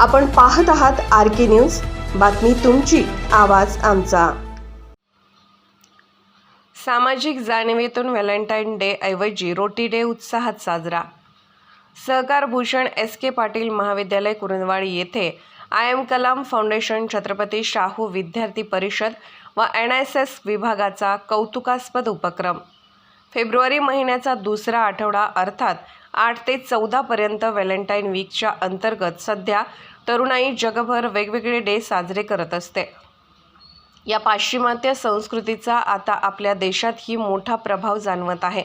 आपण पाहत आहात आर के न्यूज. बातमी तुमची आवाज आमचा. सामाजिक जाणीवेतून व्हॅलेंटाईन डे ऐवजी रोटी डे उत्साहात साजरा. सहकार भूषण एस के पाटील महाविद्यालय कुरुंदवाडी येथे I M Kalam foundation Chhatrapati Shahu विद्यार्थी परिषद व एन एस एस विभागाचा कौतुकास्पद उपक्रम. फेब्रुवारी महिन्याचा दुसरा आठवडा अर्थात आठ ते चौदापर्यंत व्हॅलेंटाईन वीकच्या अंतर्गत सध्या तरुणाई जगभर वेगवेगळे डे साजरे करत असते. या पाश्चिमात्य संस्कृतीचा आता आपल्या देशातही मोठा प्रभाव जाणवत आहे.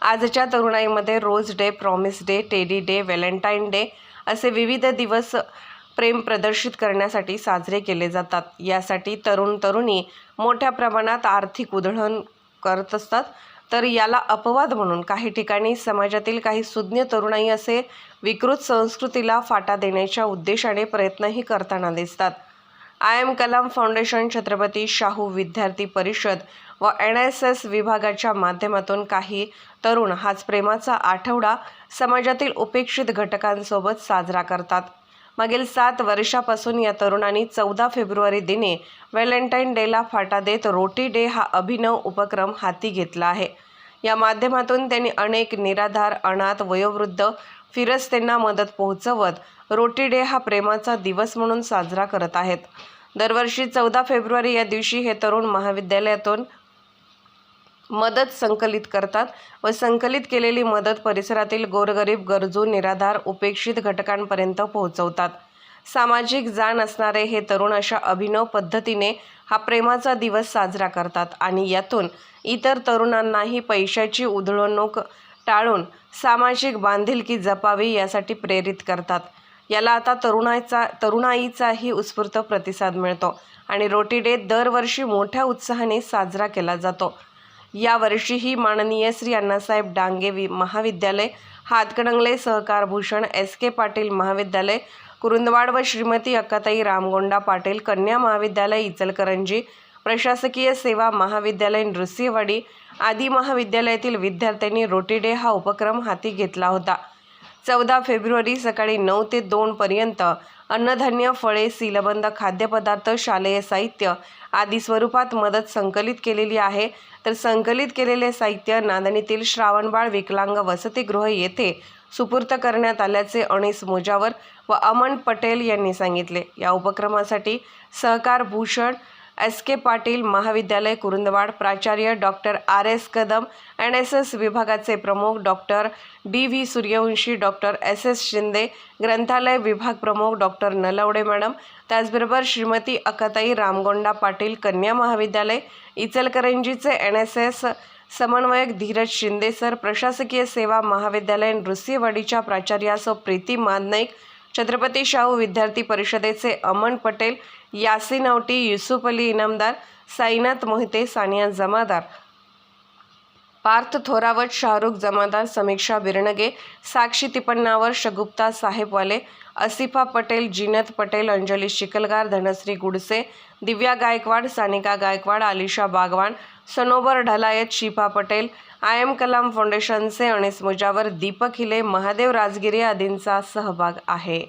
आजच्या तरुणाईमध्ये rose day promise day teddy day valentine day असे विविध दिवस प्रेम प्रदर्शित करण्यासाठी साजरे केले जातात. यासाठी तरुण तरुणी मोठ्या प्रमाणात आर्थिक उधळण करत असतात. तर याला अपवाद म्हणून काही ठिकाणी समाजातील काही सुज्ञ तरुणाई असे विकृत संस्कृतीला फाटा देण्याच्या उद्देशाने प्रयत्नही करताना दिसतात. I M Kalam foundation Chhatrapati Shahu विद्यार्थी परिषद व एन एस एस विभागाच्या माध्यमातून काही तरुण हाच प्रेमाचा आठवडा समाजातील उपेक्षित घटकांसोबत साजरा करतात. मागील सात वर्षापासून या तरुणांनी चौदा फेब्रुवारी दिनी व्हॅलेंटाईन डेला फाटा देत रोटी डे हा अभिनव उपक्रम हाती घेतला आहे. या माध्यमातून त्यांनी अनेक निराधार अनाथ वयोवृद्ध फिरस्तेंना मदत पोहोचवत रोटी डे हा प्रेमाचा दिवस म्हणून साजरा करत आहेत. दरवर्षी चौदा फेब्रुवारी या दिवशी हे तरुण महाविद्यालयातून मदत संकलित करतात व संकलित केलेली मदत परिसरातील गोरगरीब गरजू निराधार उपेक्षित घटकांपर्यंत पोहोचवतात. सामाजिक जाण असणारे हे तरुण अशा अभिनव पद्धतीने हा प्रेमाचा दिवस साजरा करतात आणि यातून इतर तरुणांनाही पैशाची उधळवणूक टाळून सामाजिक बांधिलकी जपावी यासाठी प्रेरित करतात. याला आता तरुणाचा तरुणाईचाही उत्स्फूर्त प्रतिसाद मिळतो आणि रोटी डे दरवर्षी मोठ्या उत्साहाने साजरा केला जातो. यावर्षीही माननीय श्री अण्णासाहेब डांगे वि महाविद्यालय हातकणंगले सहकार भूषण एस के पाटील महाविद्यालय कुरुंदवाड व श्रीमती अक्काताई रामगोंडा पाटील कन्या महाविद्यालय इचलकरंजी प्रशासकीय सेवा महाविद्यालय नृसिंहवाडी आदी महाविद्यालयातील विद्यार्थ्यांनी रोटी डे हा उपक्रम हाती घेतला होता. चौदा फेब्रुवारी सकाळी नऊ ते दोनपर्यंत अन्नधान्य फळे सीलबंद खाद्यपदार्थ शालेय साहित्य आदी स्वरूपात मदत संकलित केलेली आहे. तर संकलित केलेले साहित्य नांदणीतील श्रावणबाळ विकलांग वसतिगृह येथे सुपूर्त करण्यात आल्याचे अणीस मोजावर व अमन पटेल यांनी सांगितले. या उपक्रमासाठी सहकार भूषण एस के पाटील महाविद्यालय कुरुंदवाड प्राचार्य doctor R S Kadam N S S विभागाचे प्रमुख doctor D V Suryavanshi doctor S S Shinde ग्रंथालय विभाग प्रमुख डॉक्टर नलवडे मॅडम त्याचबरोबर श्रीमती अकाताई रामगोंडा पाटील कन्या महाविद्यालय इचलकरंजीचे एन एस एस समन्वयक धीरज शिंदे सर प्रशासकीय सेवा महाविद्यालय नृसिंहवाडीच्या प्राचार्यासो प्रीती मादनाईक छत्रपती शाहू विद्यार्थी परिषदेचे अमन पटेल यासिन औटी युसुफ अली इनामदार साईनाथ मोहिते सानिया जमादार. पार्थ थोरावत शाहरुख जमादार समीक्षा बिरणगे साक्षी तिपन्नावर शगुप्ता साहेबवाले असिफा पटेल जिनत पटेल अंजली शिकलगार धनश्री गुडसे दिव्या गायकवाड सानिका गायकवाड आलिशा बागवान सनोबर ढलायत शिफा पटेल आय एम कलाम फाउंडेशनचे अणेस मुजावर दीपक हिले महादेव राजगिरे आदींचा सहभाग आहे.